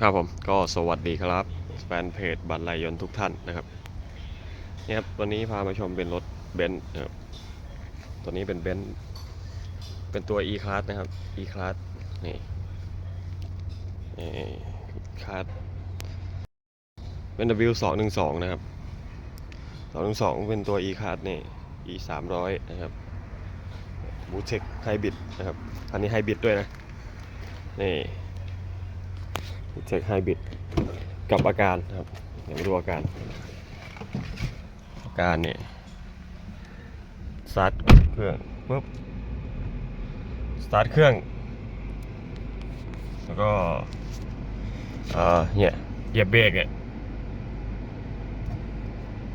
ครับผมก็สวัสดีครับแฟนเพจบัตรไลยนทุกท่านนะครับเนี่ยครับวันนี้พามาชมเป็นรถเบนซ์นะครับตัวนี้เป็นเบนซ์เป็นตัว e class นะครับ e class นี่นี่ class เป็น W 2 1 2นะครับ2 1 2เป็นตัว e class นี่ e 3 0 0นะครับบูเทคไฮบริดนะครับคันนี้ไฮบริดด้วยนะนี่ เช็คไฮบริดกับอาการนะครับเดี๋ยวมาดูอาการ อาการเนี่ยสตาร์ทเครื่องปุ๊บสตาร์ทเครื่อง แล้วก็เออเนี่ยเหยียบเบรกเนี่ย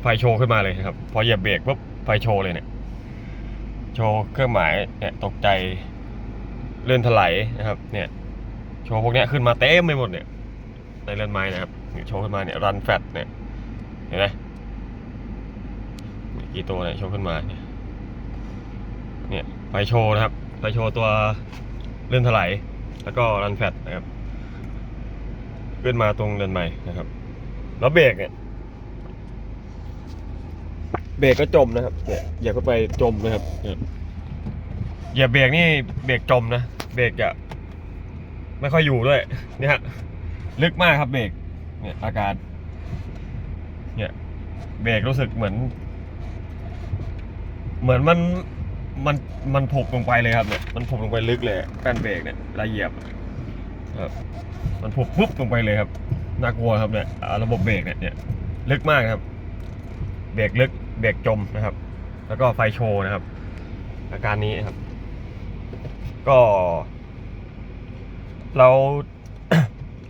ไฟโชว์ขึ้นมาเลยนะครับ พอเหยียบเบรกปุ๊บไฟโชว์เลยเนี่ย โชว์เครื่องหมายเนี่ยตกใจเลื่อนถลายนะครับ เนี่ย โชว์พวกเนี้ยขึ้นมาเต็มไปหมดเนี่ย ในเรือนไม้นะครับนี่โชว์ขึ้นมาเนี่ยรันแฟตเนี่ยเห็นไหมกี่ตัวเนี่ยโชว์ขึ้นมาเนี่ยเนี่ยไฟโชว์นะครับไฟโชว์ตัวเลื่อนถลายแล้วก็รันแฟตนะครับขึ้นมาตรงเรือนไม้นะครับ แล้วเบรกเนี่ยเบรกก็จมนะครับเนี่ยอย่าเข้าไปจมนะครับอย่าเบรกนี่เบรกจมนะเบรกจะไม่ค่อยอยู่ด้วยเนี่ยฮะ ลึกมากครับเบรกเนี่ยอาการเนี่ยเบรกรู้สึกเหมือน เหมือนมันมันมันผุบลงไปเลยครับเนี่ยมันผุบลงไปลึกเลยแป้นเบรกเนี่ยละเหยียบครับมันผุบปุ๊บลงไปเลยครับน่ากลัวครับเนี่ยระบบเบรกเนี่ยเนี่ยลึกมากครับ เบรกลึกเบรกจมนะครับ แล้วก็ไฟโชว์นะครับ อาการนี้ครับ ก็ เรา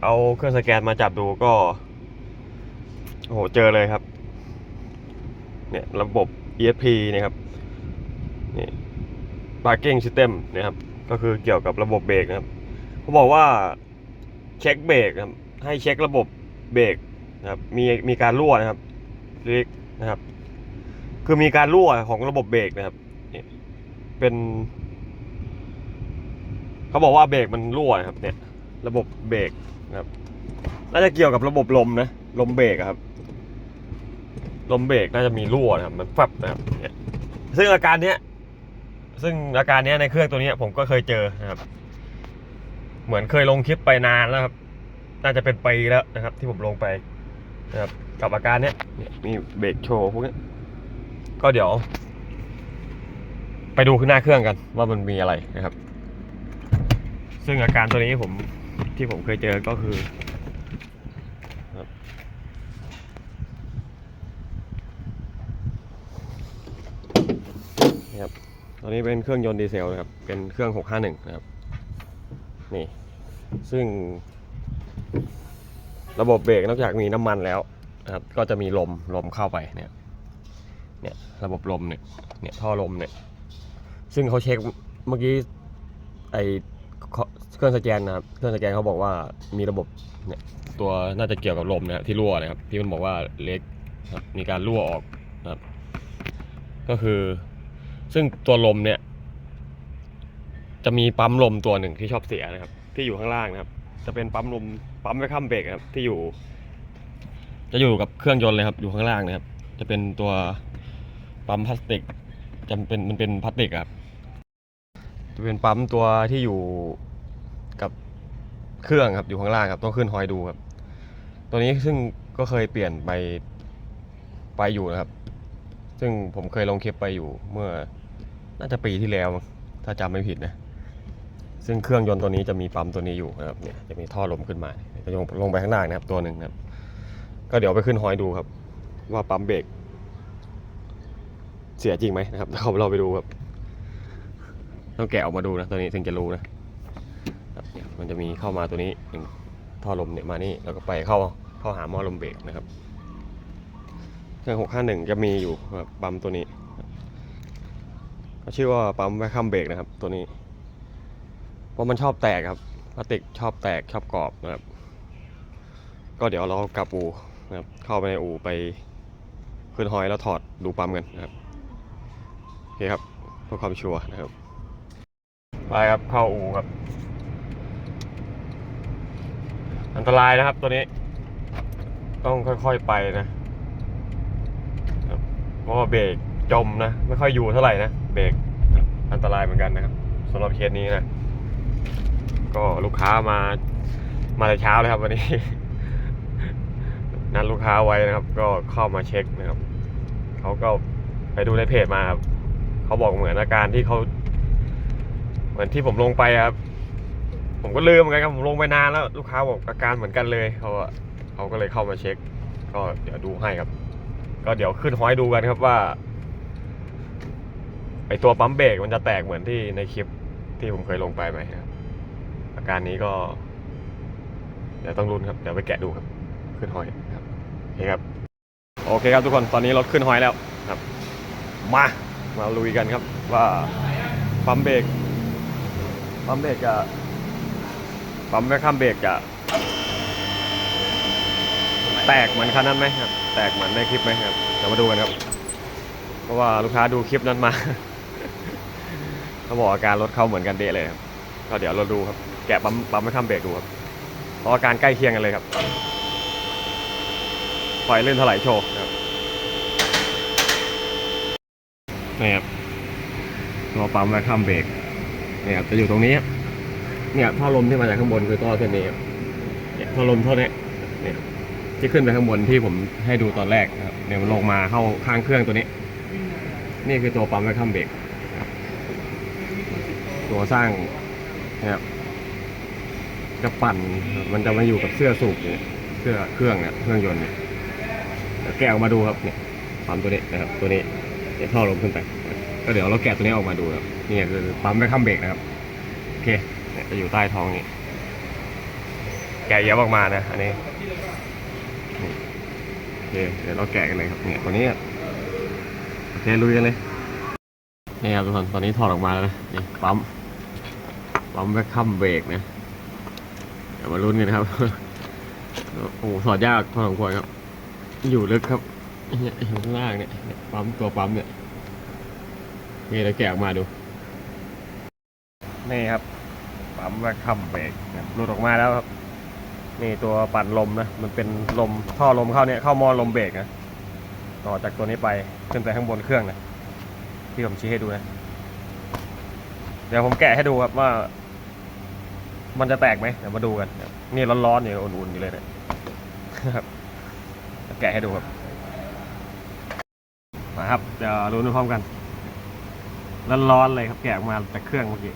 เอาเครื่องสแกนมาจับดูก็โอ้โหเจอเลยครับ เนี่ยระบบ ESP นะครับนี่ parking system นะครับ ก็คือเกี่ยวกับระบบเบรกนะครับเขาบอกว่าเช็คเบรกครับให้เช็คระบบเบรกนะครับมีมีการรั่วนะครับเรียกนะครับ คือมีการรั่วของระบบเบรกนะครับนี่เป็นเขาบอกว่าเบรกมันรั่วครับเนี่ย ระบบเบรก นะครับ น่าจะเกี่ยวกับระบบลมนะ ลมเบรกอะครับ ลมเบรกน่าจะมีรั่วนะครับ มันฟับนะครับเนี่ยซึ่งอาการเนี้ย ซึ่งอาการเนี้ยในเครื่องตัวเนี้ยผมก็เคยเจอนะครับ เหมือนเคยลงคลิปไปนานแล้วครับ น่าจะเป็นปีแล้วนะครับ ที่ผมลงไปนะครับ กับอาการเนี้ยเนี่ยมีเบรกโชว์พวกเนี้ยก็เดี๋ยว ไปดูขึ้นหน้าเครื่องกันว่ามันมีอะไรนะครับ ซึ่งอาการตัวนี้ผม ที่ผมเคยเจอก็คือครับนี่ครับตัวนี้เป็นเครื่องยนต์ดีเซลนะครับ เป็นเครื่อง 651 นะครับ นี่ ซึ่ง ระบบเบรกนอกจากมีน้ำมันแล้วนะครับ ก็จะมีลม ลมเข้าไปเนี่ย เนี่ย ระบบลมเนี่ย เนี่ย ท่อลมเนี่ย ซึ่งเขาเช็คเมื่อกี้ไอ เครื่องสแกนนะครับ เครื่องสแกนเขาบอกว่ามีระบบเนี่ยตัวน่าจะเกี่ยวกับลมนะครับที่รั่วนะครับ ที่มันบอกว่าเล็กนะครับมีการรั่วออกนะครับ ก็คือ ซึ่งตัวลมเนี่ย จะมีปั๊มลมตัวหนึ่งที่ชอบเสียนะครับ ที่อยู่ข้างล่างนะครับ จะเป็นปั๊มลมปั๊มไว้ข้ามเบรกครับ ที่อยู่ จะอยู่กับเครื่องยนต์เลยครับ อยู่ข้างล่างนะครับ จะเป็นตัวปั๊มพลาสติกจะเป็นมันเป็นพลาสติกครับ จะเป็นปั๊มตัวที่อยู่ กับเครื่องครับอยู่ข้างล่างครับต้องขึ้นฮอยดูครับ ตัวนี้ซึ่งก็เคยเปลี่ยนไปไปอยู่นะครับ ซึ่งผมเคยลงคลิปไปอยู่เมื่อน่าจะปีที่แล้ว ถ้าจำไม่ผิดนะ ซึ่งเครื่องยนต์ตัวนี้จะมีปั๊มตัวนี้อยู่นะครับเนี่ยจะมีท่อลมขึ้นมาจะลงลงไปข้างล่างนะครับตัวหนึ่งนะครับ ก็เดี๋ยวไปขึ้นฮอยดูครับ ว่าปั๊มเบรกเสียจริงไหมนะครับเราเราไปดูครับต้องแกะออกมาดูนะตัวนี้ถึงจะรู้นะ มันจะมีเข้ามาตัวนี้หนึ่งท่อลมเนี่ยมานี่แล้วก็ไปเข้าเข้าหาหม้อลมเบรกนะครับเครื่องหกห้าหนึ่งจะมีอยู่ปั๊มตัวนี้ ก็ชื่อว่าปั๊มแวคคัมเบรกนะครับ ตัวนี้ เพราะมันชอบแตกครับพลาสติกชอบแตกชอบกรอบนะครับ ก็เดี๋ยวเรากลับอูนะครับเข้าไปในอูไปขึ้นฮอยแล้วถอดดูปั๊มกันนะครับโอเคครับเพื่อความชัวร์นะครับไปครับเข้าอูครับ อันตรายนะครับตัวนี้ ต้องค่อยๆไปนะเพราะว่าเบรกจมนะ ไม่ค่อยอยู่เท่าไหร่นะเบรกอันตรายเหมือนกันนะครับสำหรับเคสนี้นะก็ลูกค้ามามาแต่เช้าเลยครับ วันนี้นัดลูกค้าไว้นะครับ ก็เข้ามาเช็คนะครับเขาก็ไปดูในเพจมาครับเขาบอกเหมือนอาการที่เขาเหมือนที่ผมลงไปครับ ผมก็ลืมเหมือนกันครับผมลงไปนานแล้วลูกค้าบอกอาการเหมือนกันเลยเขาเขาก็เลยเข้ามาเช็ค ก็เดี๋ยวดูให้ครับ ก็เดี๋ยวขึ้นห้อยดูกันครับว่าไอตัวปั๊มเบรกมันจะแตกเหมือนที่ในคลิปที่ผมเคยลงไปไหมครับอาการนี้ก็ เดี๋ยวต้องรุนครับเดี๋ยวไปแกะดูครับ ขึ้นห้อยครับโอเคครับ โอเคครับทุกคนตอนนี้รถขึ้นห้อยแล้วครับ มามาลุยกันครับว่าปั๊มเบรกปั๊มเบรกจะ ปั๊มแม่ข้ามเบรกจะแตกเหมือนคันนั้นไหมครับ แตกเหมือนในคลิปไหมครับ เดี๋ยวมาดูกันครับ เพราะว่าลูกค้าดูคลิปนั้นมา เขาบอกอาการรถเขาเหมือนกันเดะเลยครับก็เดี๋ยวเราดูครับ แกะปั๊มปั๊มไม่ข้ามเบรกดูครับเพราะอาการใกล้เคียงกันเลยครับไฟเล่นถลายโชว์นะครับนี่ครับตัวปั๊มไว้ข้ามเบรกเนี่ยครับจะอยู่ตรงนี้ครับ เนี่ยท่อลมที่มาจากข้างบนคือท่อเส้นนี้ครับเนี่ยท่อลมท่อเนี้ยเนี่ยที่ขึ้นไปข้างบนที่ผมให้ดูตอนแรกนะครับเนี่ยมันลงมาเข้าข้างเครื่องตัวนี้ นี่คือตัวปั๊มไว้ข้ามเบรกครับตัวสร้างนะครับจะปั่นมันจะมาอยู่กับเสื้อสูบเนี่ยเสื้อเครื่องเนี่ยเครื่องยนต์เนี่ยแกะออกมาดูครับเนี่ยปั๊มตัวนี้นะครับตัวนี้เดี๋ยวท่อลมขึ้นไป ก็เดี๋ยวเราแกะตัวนี้ออกมาดูครับนี่คือปั๊มไม่ข้ามเบรกนะครับโอเค จะอยู่ใต้ท้องนี้แกะเยอะออกมานะอันนี้โอเคเดี๋ยวเราแกะกันเลยครับเนี่ยตัวนี้โอเคลุยกันเลยนี่ครับทุกคนตอนนี้ถอดออกมาแล้วนะนี่ปั๊มปั๊มไม่ข้ามเบรกนะเดี๋ยวมาลุ้นกันครับโอ้โหสอดยากพอสมควรครับ อยู่ลึกครับเนี่ยข้างล่างเนี่ยเนี่ยปั๊มตัวปั๊มเนี่ยนี่เราแกะออกมาดูนี่ครับ ปั๊มแวคคัมเบรกหลุดออกมาแล้วครับนี่ตัวปั่นลมนะมันเป็นลมท่อลมเข้าเนี่ยเข้ามอลมเบรกนะต่อจากตัวนี้ไปขึ้นไปข้างบนเครื่องนะที่ผมชี้ให้ดูนะเดี๋ยวผมแกะให้ดูครับว่า มันจะแตกไหมเดี๋ยวมาดูกันนี่ร้อนๆอยู่อุ่นๆอยู่เลยเนี่ยครับแกะให้ดูครับมาครับเดี๋ยวรู้นพร้อมกันร้อนๆเลยครับแกะออกมาจากเครื่องเมื่อกี้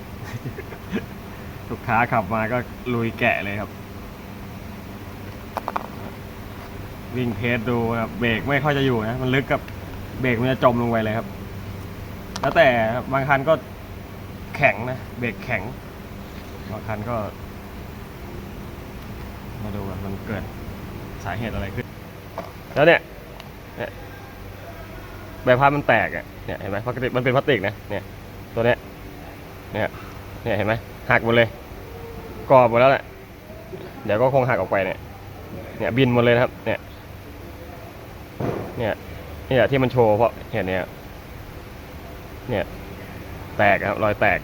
ลูกค้าขับมาก็ลุยแกะเลยครับ วิ่งเทสดูนะครับเบรกไม่ค่อยจะอยู่นะมันลึกกับเบรกมันจะจมลงไปเลยครับ แล้วแต่บางคันก็แข็งนะเบรกแข็งบางคันก็ มาดูว่ามันเกิดสาเหตุอะไรขึ้น แล้วเนี่ยเนี่ยใบพัดมันแตกอะเนี่ยเห็นไหมปกติกมันเป็นพลาสติกนะเนี่ยตัวเนี้ยเนี่ย เนี่ยเห็นไหมหักหมดเลยกรอบหมดแล้วแหละเดี๋ยวก็คงหักออกไปเนี่ยเนี่ยบินหมดเลยนะครับ เนี่ยเนี่ยเนี่ยที่มันโชว์เพราะเห็นเนี่ยเนี่ยแตกครับรอยแตก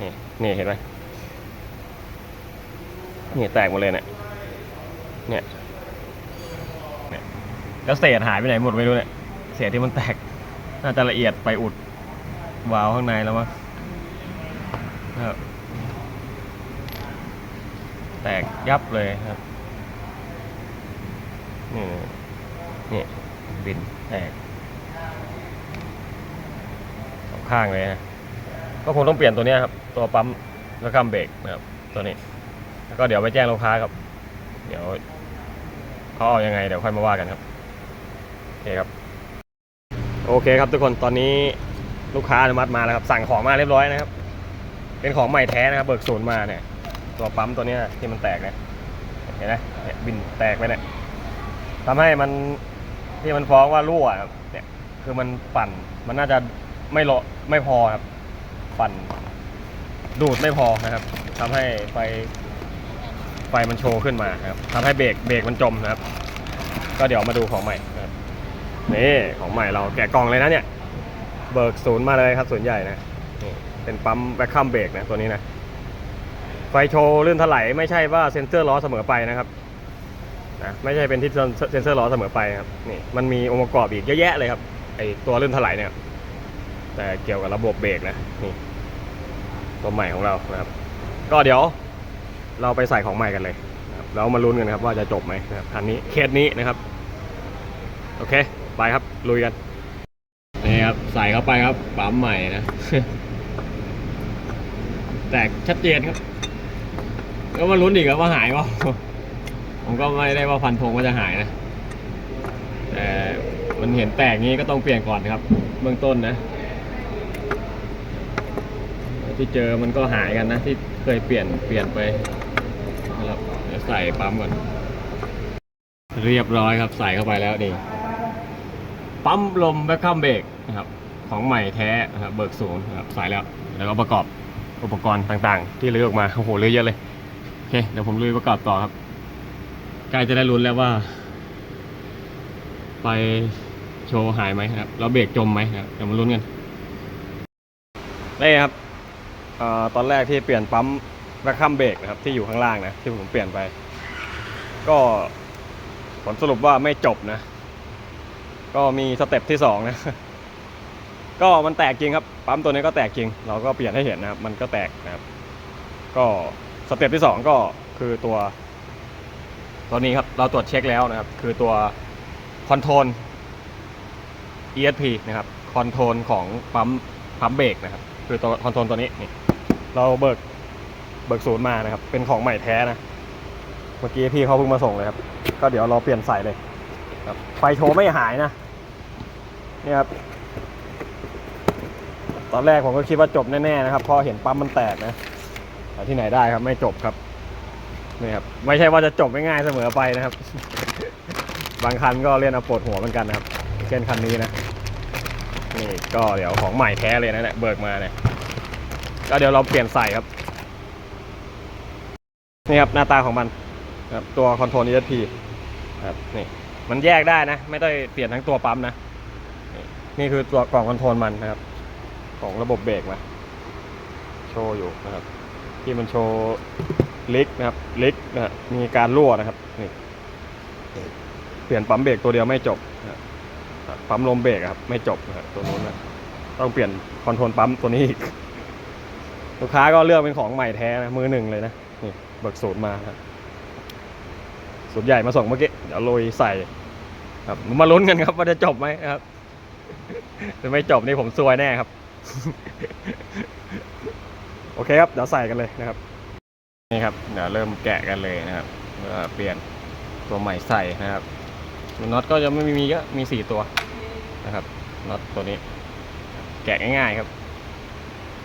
นี่นี่เห็นไหมนี่แตกหมดเลยเนี่ยเนี่ยเนี่ยแล้วเศษหายไปไหนหมดไม่รู้เนี่ยเศษที่มันแตกน่าจะละเอียดไปอุดวาล์วข้างในแล้วมั้ง ครับแตกยับเลยครับนี่นี่บินแตกสองข้างเลยนะก็คงต้องเปลี่ยนตัวนี้ครับ ตัวปั๊มแล้วก็เบรกนะครับ ตัวนี้ แล้วก็เดี๋ยวไปแจ้งลูกค้าครับ เดี๋ยวเขาเอายังไง เดี๋ยวค่อยมาว่ากันครับโอเคครับ โอเคครับทุกคนตอนนี้ลูกค้าอนุมัติมาแล้วครับ สั่งของมาเรียบร้อยนะครับ เป็นของใหม่แท้นะครับเบิกศูนย์มาเนี่ย ตัวปั๊มตัวนี้ที่มันแตกเนี่ยเห็นไหมเนี่ยบินแตกไปเนี่ยทำให้มันที่มันฟ้องว่ารั่วครับเนี่ยคือมันปั่นมันน่าจะไม่โลไม่พอครับ ปั่นดูดไม่พอนะครับทำให้ไฟไฟมันโชว์ขึ้นมาครับทำให้เบรกเบรกมันจมนะครับ ก็เดี๋ยวมาดูของใหม่นะครับนี่ของใหม่เราแกะกล่องเลยนะเนี่ย เบิกศูนย์มาเลยครับศูนย์ใหญ่นะ เป็นปั๊มแบคคัมเบรกนะตัวนี้นะ ไฟโชว์ลื่นถลายไม่ใช่ว่าเซ็นเซอร์ล้อเสมอไปนะครับนะไม่ใช่เป็นที่เซ็นเซอร์ล้อเสมอไปครับนี่มันมีองค์ประกอบอีกเยอะแยะเลยครับไอตัวลื่นถลายเนี่ยแต่เกี่ยวกับระบบเบรกนะนี่ตัวใหม่ของเรานะครับ ก็เดี๋ยวเราไปใส่ของใหม่กันเลยนะแล้วมาลุ้นกันครับว่าจะจบไหมนะครับคันนี้เคสนี้นะครับ โอเค ไปครับลุยกันนี่ครับใส่เข้าไปครับปั๊มใหม่นะ แตกชัดเจนครับก็มาลุ้นอีกครับว่าหายเปล่าผมก็ไม่ได้ว่าฟันธงว่าจะหายนะแต่มันเห็นแตกงี้ก็ต้องเปลี่ยนก่อนครับ เบื้องต้นนะ ที่เจอมันก็หายกันนะที่เคยเปลี่ยนเปลี่ยนไปนะครับเดี๋ยวใส่ปั๊มก่อน เรียบร้อยครับใส่เข้าไปแล้วนี่ปั๊มลมแบ็คคัมเบรกนะครับของใหม่แท้นะครับเบิกศูนย์นะครับใส่แล้วแล้วก็ประกอบ อุปกรณ์ต่างๆ ที่รื้อออกมาโอ้โหรื้อเยอะเลยโอเคเดี๋ยวผมลุยประกอบต่อครับใกล้จะได้ลุ้นแล้วว่า ไปโชว์หายไหมครับแล้วเบรกจมไหมครับเดี๋ยวมาลุ้นกันนี่ครับอตอนแรกที่เปลี่ยนปั๊มแบ็คคัมเบรกนะครับที่อยู่ข้างล่างนะที่ผมเปลี่ยนไป ก็ผลสรุปว่าไม่จบนะ ก็มีสเต็ปที่สองนะ ก็มันแตกจริงครับปั๊มตัวนี้ก็แตกจริง เราก็เปลี่ยนให้เห็นนะครับมันก็แตกนะครับ ก็สเต็ปที่สองก็คือตัวตัวนี้ครับเราตรวจเช็คแล้วนะครับ คือตัวคอนโทรล ESP นะครับคอนโทรลของปั๊มปั๊มเบรกนะครับ คือตัวคอนโทรลตัวนี้นี่เราเบิกเบิกศูนย์มานะครับ เป็นของใหม่แท้นะ เมื่อกี้พี่เขาเพิ่งมาส่งเลยครับ ก็เดี๋ยวเราเปลี่ยนใส่เลยครับไฟโชว์ไม่หายนะนี่ครับ อนแรกผมก็คิดว่าจบแน่ๆนะครับพอเห็นปั๊มมันแตกนะแต่ที่ไหนได้ครับไม่จบครับนี่ครับไม่ใช่ว่าจะจบง่ายๆเสมอไปนะครับ บางคันก็เล่นเอาปวดหัวเหมือนกันนะครับเช่นคันนี้นะนี่ก็เดี๋ยวของใหม่แท้เลยนะเนี่ยเบิกมาเนี่ยก็เดี๋ยวเราเปลี่ยนใส่ครับนี่ครับหน้าตาของมันครับตัวคอนโทรล ESP ครับนี่มันแยกได้นะ ไม่ต้องเปลี่ยนทั้งตัวปั๊มนะ นี่คือตัวกล่องคอนโทรลมันนะครับ ของระบบเบรกมาโชว์อยู่นะครับ ที่มันโชว์ลิกนะครับลิกนะฮะมีการรั่วนะครับนี่เปลี่ยนปั๊มเบรกตัวเดียวไม่จบนะปั๊มลมเบรกครับ ไม่จบนะตัวนู้นนะต้องเปลี่ยนคอนโทรลปั๊มตัวนี้อีกลูกค้าก็เลือกเป็นของใหม่แท้นะมือหนึ่งเลยนะนี่เบิกสูตรมาครับสูตรใหญ่มาส่งเมื่อกี้เดี๋ยวโรยใส่ครับมาลุ้นกันครับว่าจะจบไหมครับถ้าไม่จบนี่ผมซวยแน่ครับ โอเคครับ เดี๋ยวใส่กันเลยนะครับ นี่ครับ เดี๋ยวเริ่มแกะกันเลยนะครับเปลี่ยนตัวใหม่ใส่นะครับน็อตก็จะไม่มีก็มีสี่ตัวนะครับ น็อตตัวนี้ แกะง่ายๆครับ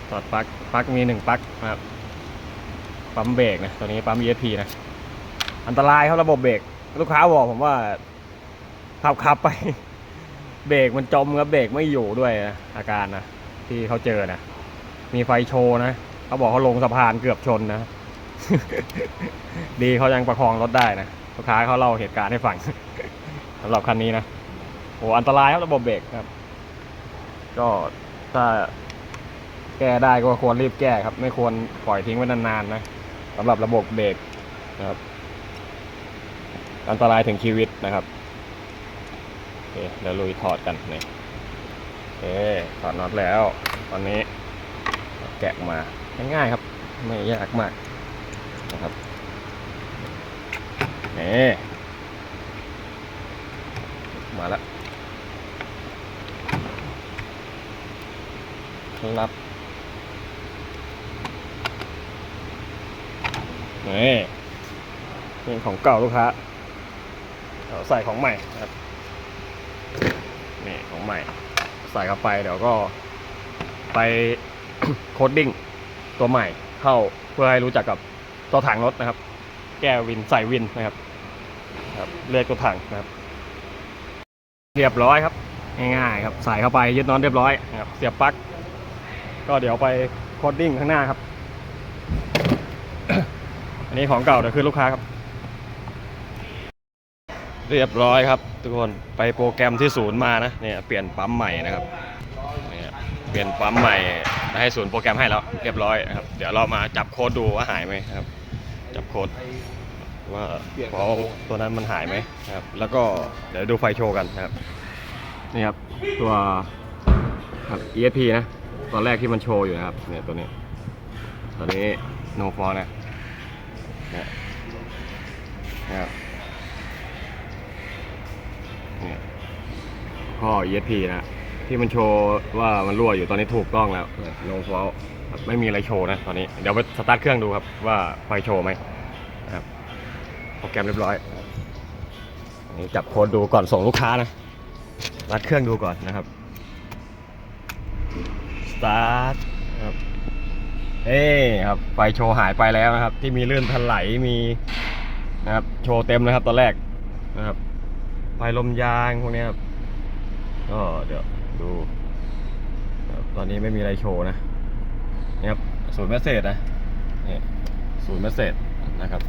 ถอดปลั๊ก ปลั๊กมีหนึ่งปลั๊กนะครับ ปั๊มเบรกนะ ตัวนี้ปั๊ม ESP นะ อันตรายครับระบบเบรก ลูกค้าบอกผมว่าขับขับไป เบรกมันจมครับ เบรกไม่อยู่ด้วยนะอาการนะ ที่เขาเจอนะ มีไฟโชว์นะเขาบอกเขาลงสะพานเกือบชนนะ ดีเขายังประคองรถได้นะลูกค้าเขาเล่าเหตุการณ์ให้ฟังสำหรับคันนี้นะโอ้อันตรายครับระบบเบรกครับ ก็ถ้าแก้ได้ก็ควรรีบแก้ครับ ไม่ควรปล่อยทิ้งไว้นานๆนะสำหรับระบบเบรกนะครับ อันตรายถึงชีวิตนะครับโอเคเดี๋ยวลุยถอดกันนี่ คถอดน็อตแล้ว ตอนนี้แกะมาง่ายๆครับ ไม่ยากมากนะครับนี่มาแล้วครับนี่นี่ของเก่าลูกค้าเราใส่ของใหม่ครับนี่ของใหม่ ใส่เข้าไปเดี๋ยวก็ไป โคดดิ้งตัวใหม่เข้าเพื่อให้รู้จักกับตัวถังรถนะครับ แก้วินใส่วินนะครับครับเรียกตัวถังนะครับ เรียบร้อยครับง่ายๆครับใส่เข้าไปยึดน็อตเรียบร้อยนะครับเสียบปลั๊กก็เดี๋ยวไปโคดดิ้งข้างหน้าครับ อันนี้ของเก่าเดี๋ยวคือลูกค้าครับ เรียบร้อยครับ ทุกคนไปโปรแกรมที่ศูนย์มานะเนี่ยเปลี่ยนปั๊มใหม่นะครับเนี่ยเปลี่ยนปั๊มใหม่ให้ศูนย์โปรแกรมให้แล้วเรียบร้อยนะครับเดี๋ยวเรามาจับโค้ดดูว่าหายไหมครับ จับโค้ดว่าเพราะตัวนั้นมันหายไหมครับ แล้วก็เดี๋ยวดูไฟโชว์กันนะครับนี่ครับตัวครับ ESP นะตอนแรกที่มันโชว์อยู่นะครับเนี่ยตัวนี้ตัวนี้ no f o r นะเนี่ยนะครับเนี่ย ข้อ ESP นะที่มันโชว์ว่ามันรั่วอยู่ตอนนี้ถูกต้องแล้ว no f o r ครับไม่มีอะไรโชว์นะตอนนี้เดี๋ยวไปสตาร์ทเครื่องดูครับว่าไฟโชว์ไหมครับโปรแกรมเรียบร้อยนนี้จับโค้ดดูก่อนส่งลูกค้านะรัดเครื่องดูก่อนนะครับสตาร์ทครับเอ้ครับไฟโชว์หายไปแล้วนะครับ ที่มีลื่นถลายมีนะครับโชว์เต็มนะครับตอนแรกนะครับไฟลมยางพวกนี้ครับ ก็เดี๋ยวดู ตอนนี้ไม่มีอะไรโชว์นะนี่ครับศูนย์เมสเซจนะนี่ศูนย์เมสเซจนะครับ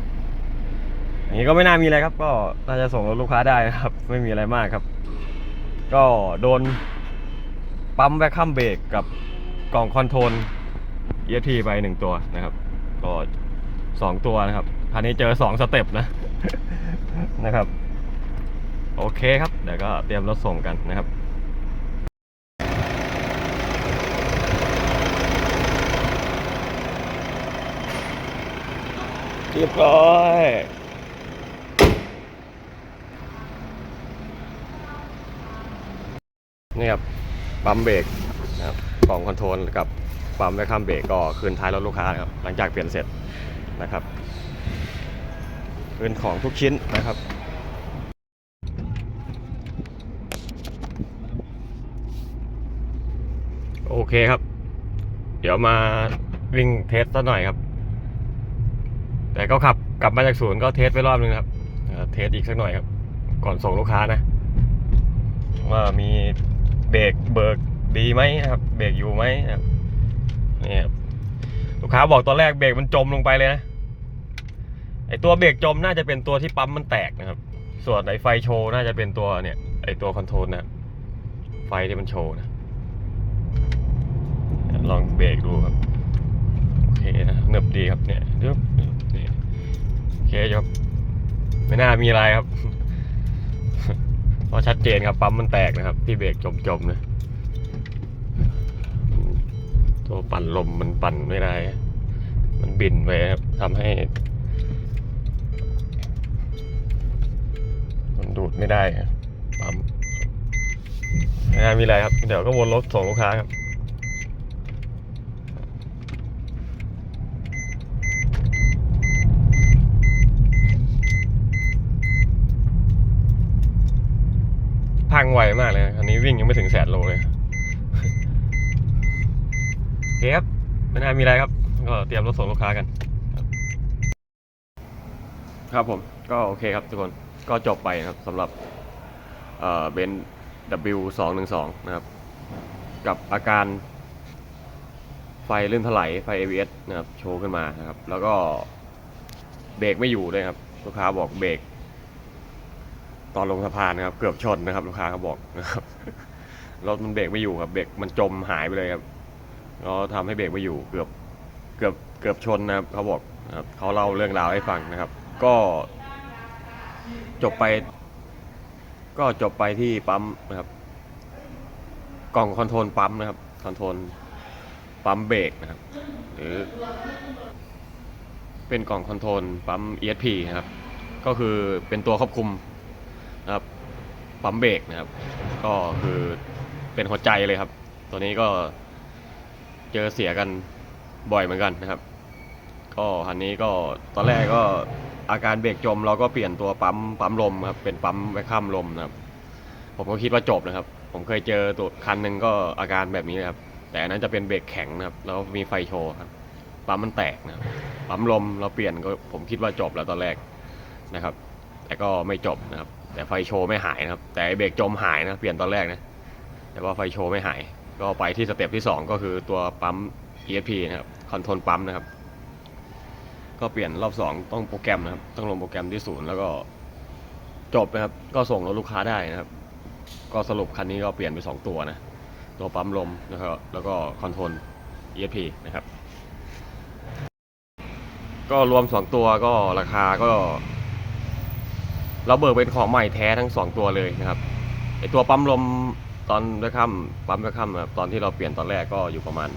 อย่างนี้ก็ไม่น่ามีอะไรครับ ก็น่าจะส่งลูกค้าได้นะครับ ไม่มีอะไรมากครับ ก็โดนปั๊มแวคคัมเบรกกับกล่องคอนโทรล ESP ไปหนึ่งตัวนะครับ ก็สองตัวนะครับคันนี้เจอสองสเต็ปนะนะครับ โอเคครับเดี๋ยวก็เตรียมรถส่งกันนะครับ เรียบร้อยนี่ครับปั๊มเบรกนะครับกล่องคอนโทรลกับปั๊มไว้ข้ามเบรกก็คืนท้ายรถลูกค้านะครับหลังจากเปลี่ยนเสร็จนะครับคืนของทุกชิ้นนะครับโอเคครับ เดี๋ยวมาวิ่งเทสสักหน่อยครับ แต่ก็ขับกลับมาจากศูนย์ก็เทสไปรอบนึงครับเทสอีกสักหน่อยครับ ก่อนส่งลูกค้านะ ว่ามีเบรกเบิกดีไหมครับ เบรกอยู่ไหมครับนี่ครับลูกค้าบอกตอนแรกเบรกมันจมลงไปเลยนะไอตัวเบรกจมน่าจะเป็นตัวที่ปั๊มมันแตกนะครับ ส่วนไอไฟโชว์น่าจะเป็นตัวเนี่ยไอตัวคอนโทรลนะไฟที่มันโชว์นะลองเบรกดูครับโอเคนะเนืบดีครับเนี่ยเนืบนี่โอ เคครับ ไม่น่ามีอะไรครับเพราะชัดเจนครับปั๊มมันแตกนะครับ ที่เบรกจมๆนะตัวปั่นลมมันปั่นไม่ได้ มันบินไปครับทำให้ มันดูดไม่ได้ครับปั๊มไม่น่ามีอะไรครับ เดี๋ยวก็วนรถส่งลูกค้าครับ พังไวมากเลยนะคันนี้วิ่ง ยังไม่ถึงแสนโลเลยโอเคครับไม่น่ามีอะไรครับ ก็เตรียมรถส่งลูกค้ากัน ครับผมก็โอเคครับทุกคนก็จบไปนะครับสำหรับเบน W 2 1 2 นะครับ กับอาการไฟลื่นถลายไฟ ABS นะครับ โชว์ขึ้นมานะครับ แล้วก็เบรกไม่อยู่ด้วยครับ ลูกค้าบอกเบรกตอนลงสะพานนะครับ เกือบชนนะครับ ลูกค้าเขาบอกนะครับ รถมันเบรกไม่อยู่ครับเบรกมันจมหายไปเลยครับแล้วทำให้เบรกไม่อยู่เกือบเกือบเกือบชนนะครับเขาบอกนะครับเขาเล่าเรื่องราวให้ฟังนะครับ ก็จบไป ก็จบไปที่ปั๊มนะครับ กล่องคอนโทรลปั๊มนะครับคอนโทรลปั๊มเบรกนะครับ หรือ เป็นกล่องคอนโทรลปั๊ม ESP นะครับ ก็คือเป็นตัวควบคุมนะครับปั๊มเบรกนะครับ ก็คือ เป็นหัวใจเลยครับ ตัวนี้ก็เจอเสียกันบ่อยเหมือนกันนะครับ ก็คันนี้ก็ตอนแรกก็อาการเบรกจมเราก็เปลี่ยนตัวปั๊มปั๊มลมครับเป็นปั๊มไว้ข้ามลมนะครับ ผมก็คิดว่าจบนะครับ ผมเคยเจอตัวคันหนึ่งก็อาการแบบนี้นะครับ แต่อันนั้นจะเป็นเบรกแข็งนะครับ แล้วมีไฟโชว์ครับปั๊มมันแตกนะครับปั๊มลมเราเปลี่ยนก็ผมคิดว่าจบแล้วตอนแรกนะครับ แต่ก็ไม่จบนะครับ แต่ไฟโชว์ไม่หายนะครับ แต่เบรกจมหายนะเปลี่ยนตอนแรกนะ แต่ว่าไฟโชว์ไม่หาย ก็ไปที่สเต็ปที่ 2 ก็คือตัวปั๊ม ESP นะครับคอนโทรลปั๊มนะครับ ก็เปลี่ยนรอบ 2 ต้องโปรแกรมนะครับ ต้องลงโปรแกรมที่ศูนย์แล้วก็จบนะครับ ก็ส่งรถลูกค้าได้นะครับ ก็สรุปคันนี้ก็เปลี่ยนไป 2 ตัวนะ ตัวปั๊มลมนะครับแล้วก็คอนโทรล ESP นะครับก็รวม 2 ตัวก็ราคาก็ เราเบิกเป็นของใหม่แท้ทั้ง 2 ตัวเลยนะครับไอตัวปั๊มลม ตอนเวคัมปั๊มเวคัมตอนที่เราเปลี่ยนตอนแรกก็อยู่ประมาณ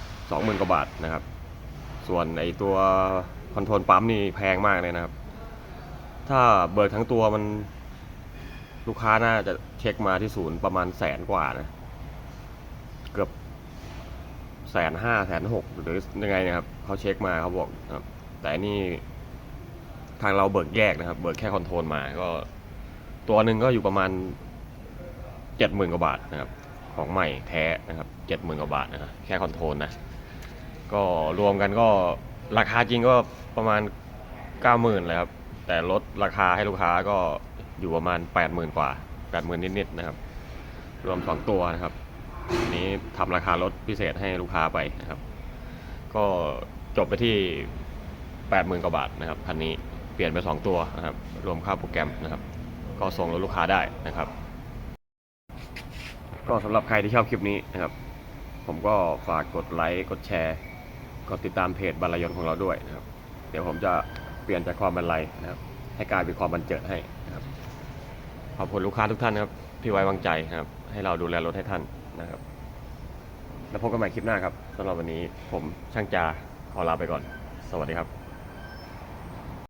20,000กว่าบาทนะครับ ส่วนไอตัวคอนโทรลปั๊มนี่แพงมากเลยนะครับ ถ้าเบิกทั้งตัวมันลูกค้าน่าจะเช็คมาที่ศูนย์ประมาณแสนกว่านะ เกือบแสนห้าแสนหกหรือยังไงนะครับเขาเช็คมาเขาบอกนะครับ แต่นี่ทางเราเบิกแยกนะครับ เบิกแค่คอนโทรลมาก็ตัวหนึ่งก็อยู่ประมาณ เจ็ดหมื่นกว่าบาทนะครับ ของใหม่แท้นะครับเจ็ดหมื่นกว่าบาทนะครับแค่คอนโทรลนะ ก็รวมกันก็ราคาจริงก็ประมาณเก้าหมื่นเลยครับ แต่ลดราคาให้ลูกค้าก็อยู่ประมาณแปดหมื่นกว่าแปดหมื่นนิดๆนะครับ รวมสองตัวนะครับอันนี้ทำราคาลดพิเศษให้ลูกค้าไปนะครับ ก็จบไปที่แปดหมื่นกว่าบาทนะครับคันนี้เปลี่ยนไปสองตัวนะครับ รวมค่าโปรแกรมนะครับ ก็ส่งรถลูกค้าได้นะครับ ก็สำหรับใครที่ชอบคลิปนี้นะครับ ผมก็ฝากกดไลค์ กดแชร์ กดติดตามเพจบรรยนของเราด้วยนะครับ เดี๋ยวผมจะเปลี่ยนจากความบรรลัยนะครับ ให้กลายเป็นความบันเจิดให้นะครับ ขอบคุณลูกค้าทุกท่านนะครับ ที่ไว้วางใจนะครับ ให้เราดูแลรถให้ท่านนะครับ แล้วพบกันใหม่คลิปหน้าครับสำหรับวันนี้ผมช่างจาขอลาไปก่อน สวัสดีครับ